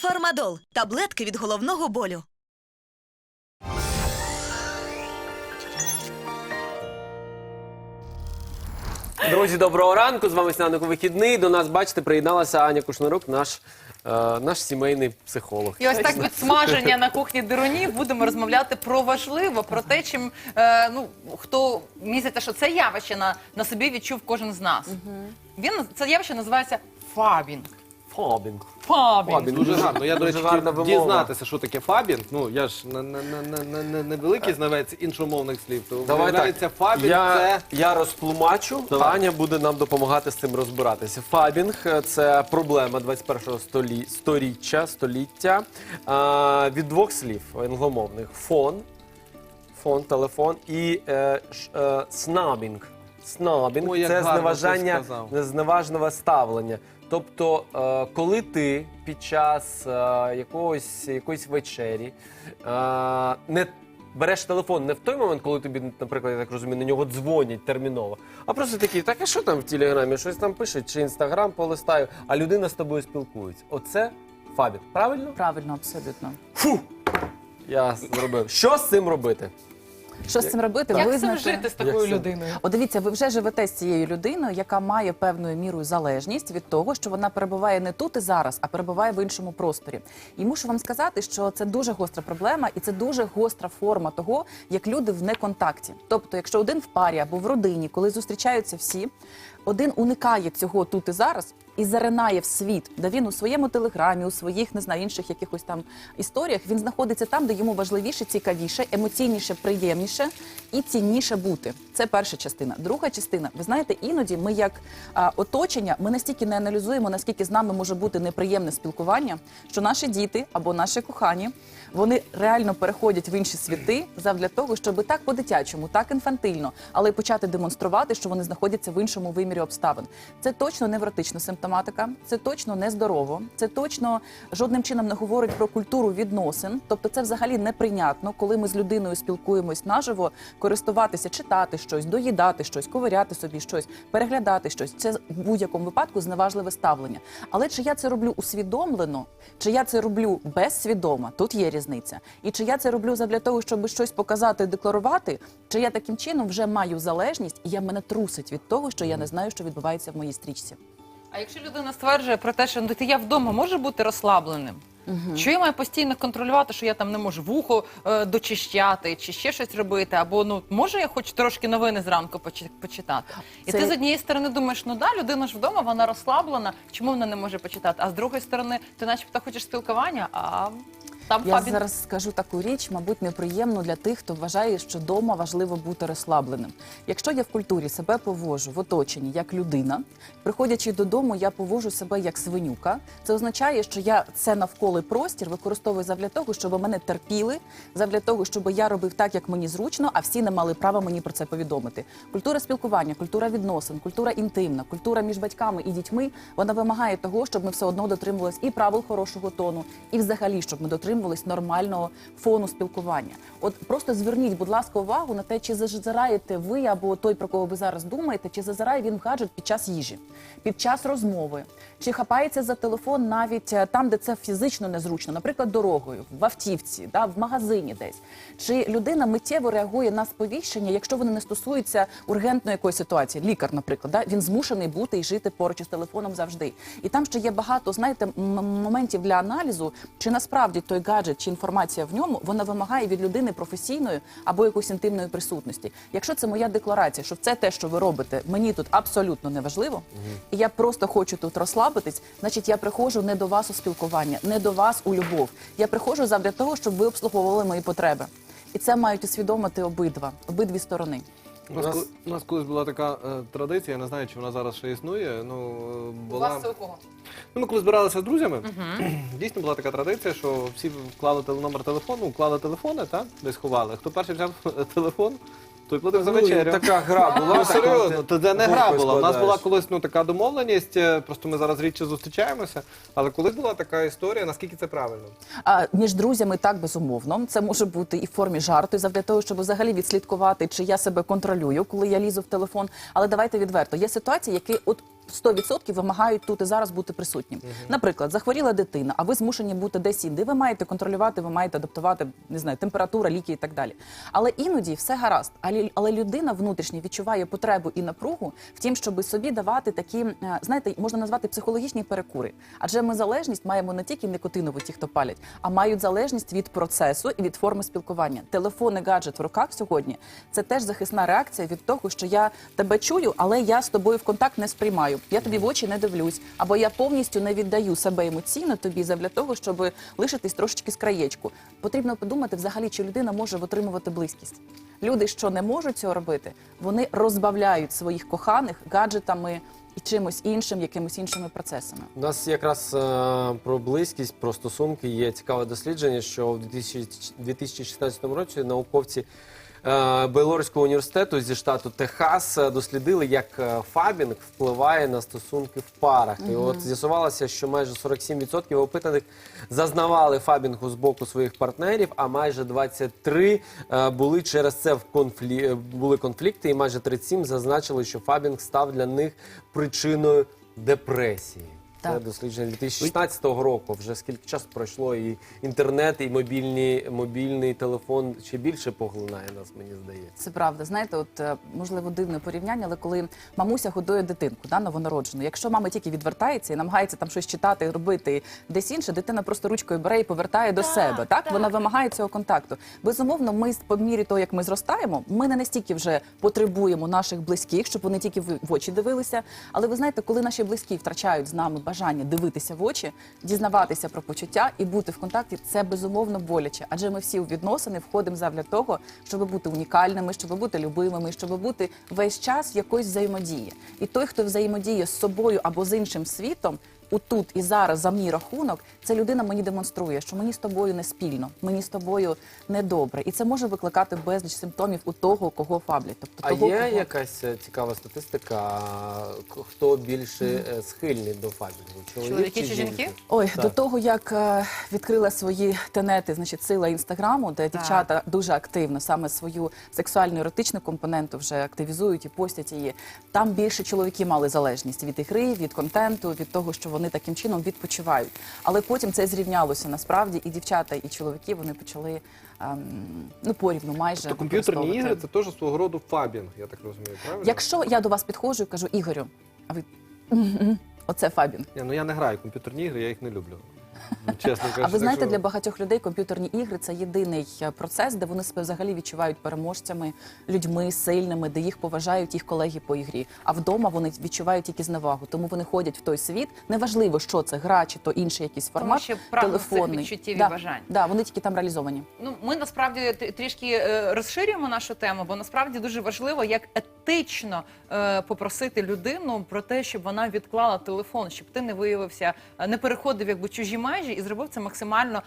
Фармадол таблетки від головного болю. Друзі, доброго ранку. З вами сніданок у вихідний. До нас, бачите, приєдналася Аня Кушнарук, наш, е, наш сімейний психолог. І ось так від смаження на кухні дирунів будемо розмовляти про важливо, про те, чим е, ну хто місяця, що це явище на, на собі відчув кожен з нас. Він це явище називається фабінг. Фабінг. Фабінг. Фабінг. Дуже гарно. Я, до речі, гарна хотів вимова. дізнатися, що таке фабінг. Ну, я ж не, не, не, не, не, не, не великий знавець іншомовних слів. То Давай виявляється, так. фабінг я, це... я розтлумачу, а Аня буде нам допомагати з цим розбиратися. Фабінг е, це проблема 21-го столі... сторіччя, століття е, від двох слів англомовних: фон, фон, телефон і е, ш, е, снабінг. Снабінг Ой, як це гарно ти зневажання, сказав. зневажливе ставлення. Тобто, е, коли ти під час е, якогось, якоїсь вечері е, не береш телефон не в той момент, коли тобі, наприклад, я так розумію, на нього дзвонять терміново, а просто такий, так а що там в телеграмі? Щось там пишуть, чи інстаграм полистаю, а людина з тобою спілкується. Оце фабік. Правильно? Правильно, абсолютно. Фу! Я зробив. Що з цим робити? Що з цим робити? Як це Визнати. жити з такою Як людиною? От дивіться, ви вже живете з цією людиною, яка має певною мірою залежність від того, що вона перебуває не тут і зараз, а перебуває в іншому просторі. І мушу вам сказати, що це дуже гостра проблема, і це дуже гостра форма того, як люди в неконтакті. Тобто, якщо один в парі або в родині, коли зустрічаються всі, один уникає цього тут і зараз. І заринає в світ, де він у своєму телеграмі, у своїх не знаю, інших якихось там історіях він знаходиться там, де йому важливіше, цікавіше, емоційніше, приємніше і цінніше бути. Це перша частина. Друга частина, ви знаєте, іноді ми як а, оточення, ми настільки не аналізуємо, наскільки з нами може бути неприємне спілкування, що наші діти або наші кохані вони реально переходять в інші світи завдяки того, щоб так по-дитячому, так інфантильно, але й почати демонструвати, що вони знаходяться в іншому вимірі обставин. Це точно невротична симптоматика, це точно нездорово, це точно жодним чином не говорить про культуру відносин. Тобто, це взагалі неприйнятно, коли ми з людиною спілкуємось наживо, користуватися, читати щось, доїдати щось, ковиряти собі щось, переглядати щось. Це в будь-якому випадку зневажливе ставлення. Але чи я це роблю усвідомлено, чи я це роблю безсвідомо, тут є різниця. І чи я це роблю задля того, щоб щось показати, декларувати, чи я таким чином вже маю залежність, і я мене трусить від того, що я не знаю, що відбувається в моїй стрічці. А якщо людина стверджує про те, що ну, я вдома може бути розслабленим? Що я маю постійно контролювати, що я там не можу вухо е, дочищати чи ще щось робити? Або ну може я хоч трошки новини зранку почи- почитати? І Це- ти з однієї сторони думаєш, ну да, людина ж вдома, вона розслаблена, чому вона не може почитати? А з другої сторони, ти начебто хочеш спілкування, а там Я фабін. зараз скажу таку річ, мабуть, неприємну для тих, хто вважає, що вдома важливо бути розслабленим. Якщо я в культурі себе поводжу в оточенні як людина, приходячи додому, я поводжу себе як свинюка. Це означає, що я це навколо простір використовую завдяки того, щоб мене терпіли, завдяки того, щоб я робив так, як мені зручно, а всі не мали права мені про це повідомити. Культура спілкування, культура відносин, культура інтимна, культура між батьками і дітьми вона вимагає того, щоб ми все одно дотримувались і правил хорошого тону, і взагалі, щоб ми дотримувались нормального фону спілкування. От просто зверніть, будь ласка, увагу на те, чи зазираєте ви або той, про кого ви зараз думаєте, чи зазирає він в гаджет під час їжі, під час розмови, чи хапається за телефон навіть е, там, де це фізично незручно, наприклад, дорогою, в автівці, да, в магазині десь. Чи людина миттєво реагує на сповіщення, якщо вони не стосуються ургентної якоїсь ситуації? Лікар, наприклад, да, він змушений бути і жити поруч із телефоном завжди. І там ще є багато, знаєте, моментів для аналізу, чи насправді той гаджет чи інформація в ньому вона вимагає від людини професійної або якоїсь інтимної присутності. Якщо це моя декларація, що це те, що ви робите, мені тут абсолютно не важливо, і я просто хочу тут розслабитись, значить я приходжу не до вас у спілкування, не до вас у любов. Я приходжу завдяки того, щоб ви обслуговували мої потреби. І це мають усвідомити обидва, обидві сторони. У нас, коли- у нас колись була така е, традиція, я не знаю, чи вона зараз ще існує. Ну, е, була... у кого? Ну, ми коли збиралися з друзями, дійсно була така традиція, що всі вклали номер телефону, вклали телефони, та, десь ховали. Хто перший взяв телефон, той платив за Ну, вечерю. така гра була. Ну, серйозно, то це не гра була. У нас була колись ну, така домовленість, е, просто ми зараз рідше зустрічаємося. Але колись була така історія, наскільки це правильно? А між друзями так безумовно. Це може бути і в формі жарту, і завдяки того, щоб взагалі відслідкувати, чи я себе контролюю, коли я лізу в телефон. Але давайте відверто. Є ситуації, які от 100% вимагають тут і зараз бути присутнім. Наприклад, захворіла дитина, а ви змушені бути десь інде. Ви маєте контролювати, ви маєте адаптувати не знаю, температура, ліки і так далі. Але іноді все гаразд. Але, людина внутрішньо відчуває потребу і напругу в тім, щоб собі давати такі, е, знаєте, можна назвати психологічні перекури. Адже ми залежність маємо не тільки никотинову, ті, хто палять, а мають залежність від процесу і від форми спілкування. Телефон і гаджет в руках сьогодні це теж захисна реакція від того, що я тебе чую, але я з тобою в контакт не сприймаю. Я тобі в очі не дивлюсь, або я повністю не віддаю себе емоційно тобі для того, щоб лишитись трошечки з краєчку. Потрібно подумати взагалі, чи людина може отримувати близькість. Люди, що не можуть цього робити, вони розбавляють своїх коханих гаджетами і чимось іншим, якимось іншими процесами. У нас якраз е, про близькість, про стосунки є цікаве дослідження, що в 2000 2016 році науковці Белорського університету зі штату Техас е, дослідили, як е, фабінг впливає на стосунки в парах. І от з'ясувалося, що майже 47% опитаних зазнавали фабінгу з боку своїх партнерів, а майже 23 е, були через це в конфлі... е, були конфлікти, і майже 37 зазначили, що фабінг став для них причиною депресії. Це Так. дослідження 2016 року. Вже скільки часу пройшло, і інтернет, і мобільні, мобільний телефон ще більше поглинає нас, мені здається. Це правда. Знаєте, от е, можливо дивне порівняння, але коли мамуся годує дитинку, да, новонароджену, якщо мама тільки відвертається і намагається там щось читати, робити десь інше, дитина просто ручкою бере і повертає до себе. Так вона вимагає цього контакту. Безумовно, ми з- по мірі того, як ми зростаємо, ми не настільки вже потребуємо наших близьких, щоб вони тільки в в очі дивилися. Але ви знаєте, коли наші близькі втрачають з нами бажання дивитися в очі, дізнаватися про почуття і бути в контакті, це безумовно боляче. Адже ми всі у відносини входимо задля того, щоб бути унікальними, щоб бути любимими, щоб бути весь час в якоїсь взаємодії. І той, хто взаємодіє з собою або з іншим світом. Отут і зараз за мій рахунок, ця людина мені демонструє, що мені з тобою не спільно, мені з тобою не добре, і це може викликати безліч симптомів у того, кого фаблять. Тобто А того, є кого... якась е, цікава статистика, хто більше е, схильний до фабінгу? Чоловіки чи жінки? Ой, Так. до того як е, відкрила свої тенети, значить сила інстаграму, де дівчата дуже активно саме свою сексуальну еротичну компоненту вже активізують і постять її. Там більше чоловіки мали залежність від ігри, від контенту, від того, що вони таким чином відпочивають. Але потім це зрівнялося насправді, і дівчата, і чоловіки вони почали ем, ну порівну майже То комп'ютерні ігри це теж свого роду фабінг, я так розумію, правильно? Якщо я до вас підходжу і кажу Ігорю, а ви «Мгм, оце фабінг. Ні, ну я не граю в комп'ютерні ігри, я їх не люблю. Чесно кажучи. А ви знаєте, так що- для багатьох людей комп'ютерні ігри це єдиний е, процес, де вони себе взагалі відчувають переможцями, людьми сильними, де їх поважають їх колеги по ігрі. А вдома вони відчувають тільки зневагу. Тому вони ходять в той світ. Неважливо, що це гра чи то інший якийсь Тому формат. що прагнуть цих телефонний. відчуттів і да, бажань. Да, вони тільки там реалізовані. Ну, ми насправді трішки е, розширюємо нашу тему, бо насправді дуже важливо, як етично е, попросити людину про те, щоб вона відклала телефон, щоб ти не виявився, е, не переходив якби чужі межі і зробив це максимально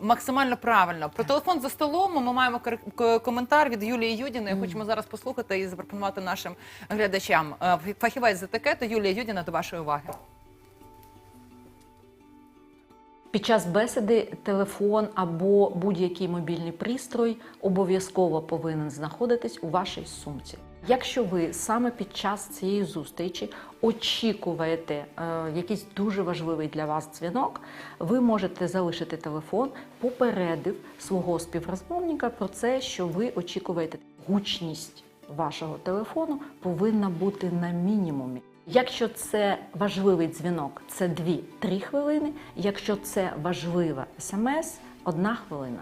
максимально правильно. Про телефон за столом ми маємо коментар від Юлії Юдіної. Хочемо зараз послухати і запропонувати нашим глядачам. Е, Фахівець з етикету Юлія Юдіна до вашої уваги. Під час бесіди телефон або будь-який мобільний пристрой обов'язково повинен знаходитись у вашій сумці. Якщо ви саме під час цієї зустрічі очікуєте е, якийсь дуже важливий для вас дзвінок, ви можете залишити телефон, попередив свого співрозмовника про це, що ви очікуєте. Гучність вашого телефону повинна бути на мінімумі. Якщо це важливий дзвінок, це 2-3 хвилини. Якщо це важлива смс, одна хвилина.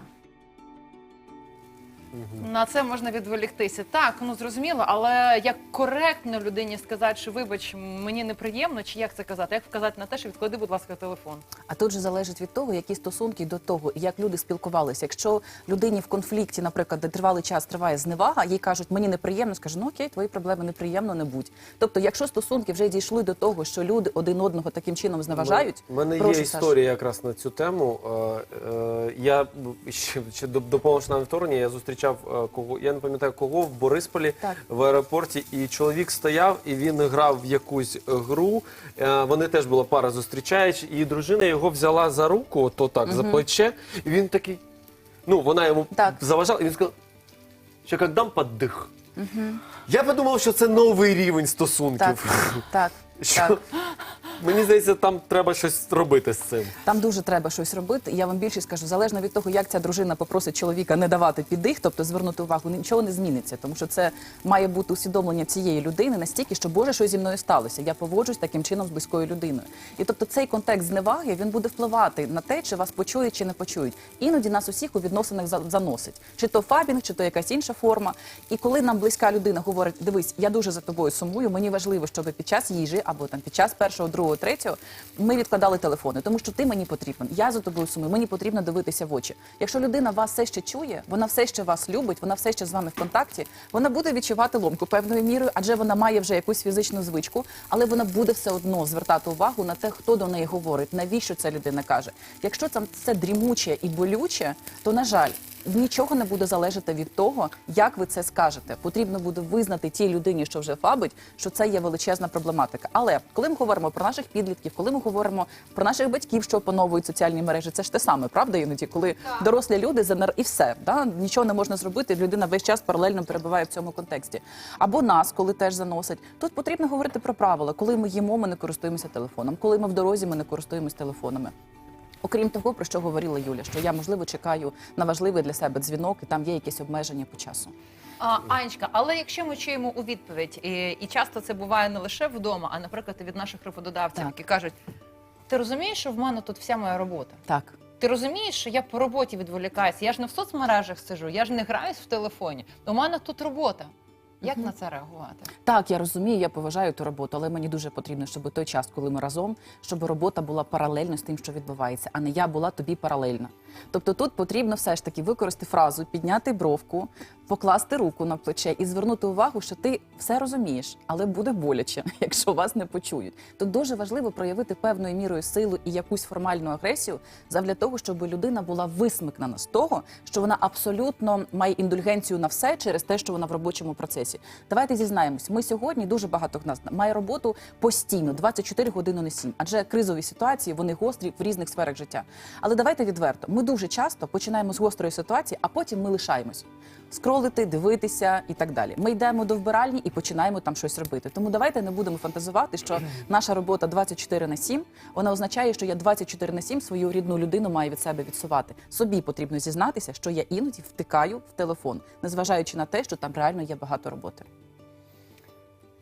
На це можна відволіктися. Так, ну зрозуміло, але як коректно людині сказати, що вибач, мені неприємно, чи як це казати? Як вказати на те, що відклади, будь ласка, телефон? А тут же залежить від того, які стосунки до того, як люди спілкувалися. Якщо людині в конфлікті, наприклад, де тривалий час триває зневага, їй кажуть, мені неприємно, скаже, ну окей, твої проблеми неприємно не будь. Тобто, якщо стосунки вже дійшли до того, що люди один одного таким чином зневажають, У мене прошу, є Саш. історія якраз на цю тему. Е, е, Я ще, ще до, до повномасштабного вторгнення я зустрічав е, кого, я не пам'ятаю кого в Борисполі Так. в аеропорті, і чоловік стояв і він грав в якусь гру. Е, Вони теж була пара зустрічаючи, і дружина його взяла за руку, ото так, за плече, і він такий. Ну, вона йому Так. заважала, і він сказав, що як дам поддих. Я подумав, що це новий рівень стосунків. Так, так. Що Так. Мені здається, там треба щось робити з цим. Там дуже треба щось робити. Я вам більше скажу, залежно від того, як ця дружина попросить чоловіка не давати піддих, тобто звернути увагу, нічого не зміниться, тому що це має бути усвідомлення цієї людини настільки, що Боже, що зі мною сталося. Я поводжусь таким чином з близькою людиною. І тобто цей контекст зневаги він буде впливати на те, чи вас почують, чи не почують. Іноді нас усіх у відносинах заносить, чи то фабінг, чи то якась інша форма. І коли нам близька людина говорить: дивись, я дуже за тобою сумую, мені важливо, щоб під час їжі або там під час першого, другого, третього ми відкладали телефони, тому що ти мені потрібен. Я за тобою сумую, мені потрібно дивитися в очі. Якщо людина вас все ще чує, вона все ще вас любить, вона все ще з вами в контакті, вона буде відчувати ломку певною мірою, адже вона має вже якусь фізичну звичку, але вона буде все одно звертати увагу на те, хто до неї говорить, навіщо ця людина каже. Якщо це дрімуче і болюче, то на жаль. Нічого не буде залежати від того, як ви це скажете. Потрібно буде визнати тій людині, що вже фабить, що це є величезна проблематика. Але коли ми говоримо про наших підлітків, коли ми говоримо про наших батьків, що опановують соціальні мережі, це ж те саме, правда? Іноді, коли дорослі люди занар і все, да? нічого не можна зробити. Людина весь час паралельно перебуває в цьому контексті. Або нас, коли теж заносить. Тут потрібно говорити про правила, коли ми їмо, ми не користуємося телефоном, коли ми в дорозі, ми не користуємося телефонами. Окрім того, про що говорила Юля, що я можливо чекаю на важливий для себе дзвінок, і там є якісь обмеження по часу. А, Анечка, але якщо ми чуємо у відповідь, і, і часто це буває не лише вдома, а наприклад, від наших роботодавців, Так. які кажуть: ти розумієш, що в мене тут вся моя робота? Так. Ти розумієш, що я по роботі відволікаюся? Я ж не в соцмережах сижу, я ж не граюсь в телефоні. У мене тут робота. Як на це реагувати? Так, я розумію, я поважаю ту роботу, але мені дуже потрібно, щоб той час, коли ми разом, щоб робота була паралельно з тим, що відбувається, а не я була тобі паралельна. Тобто тут потрібно все ж таки використати фразу, підняти бровку, покласти руку на плече і звернути увагу, що ти все розумієш, але буде боляче, якщо вас не почують. Тут дуже важливо проявити певною мірою силу і якусь формальну агресію задля того, щоб людина була висмикнена з того, що вона абсолютно має індульгенцію на все через те, що вона в робочому процесі. Давайте зізнаємось, ми сьогодні дуже багато з нас має роботу постійно, 24 години на 7, адже кризові ситуації вони гострі в різних сферах життя. Але давайте відверто, ми дуже часто починаємо з гострої ситуації, а потім ми лишаємось скролити, дивитися і так далі. Ми йдемо до вбиральні і починаємо там щось робити. Тому давайте не будемо фантазувати, що наша робота 24 на 7, вона означає, що я 24 на 7 свою рідну людину маю від себе відсувати. Собі потрібно зізнатися, що я іноді втикаю в телефон, незважаючи на те, що там реально є багато роботи.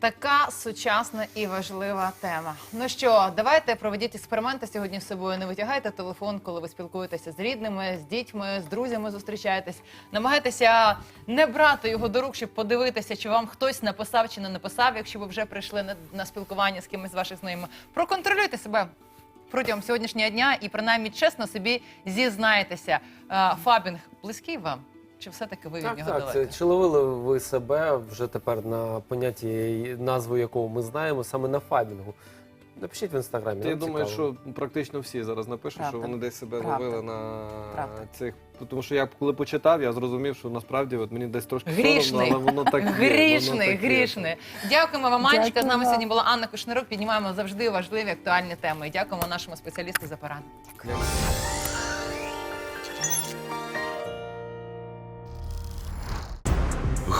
Така сучасна і важлива тема. Ну що, давайте проведіть експерименти сьогодні з собою. Не витягайте телефон, коли ви спілкуєтеся з рідними, з дітьми, з друзями зустрічаєтесь. Намагайтеся не брати його до рук, щоб подивитися, чи вам хтось написав чи не написав, якщо ви вже прийшли на, на спілкування з кимось з ваших знайомих. Проконтролюйте себе. Протягом сьогоднішнього дня і принаймні чесно собі зізнаєтеся. Е, Фабінг близький вам? Чи все-таки ви від Так, нього так, далеко? чи ловили ви себе вже тепер на понятті, назву якого ми знаємо, саме на фабінгу. Напишіть в інстаграмі. Я думаю, цікаво. що практично всі зараз напишуть, Правда. що вони десь себе Правда. ловили на Правда. цих. Тому що я коли почитав, я зрозумів, що насправді от мені десь трошки Грішний. соромно, але воно так є. воно Грішний, так є. грішний. Дякуємо вам, Анечка. З нами сьогодні була Анна Кушнирук. Піднімаємо завжди важливі актуальні теми. І дякуємо нашому спеціалісту за поради.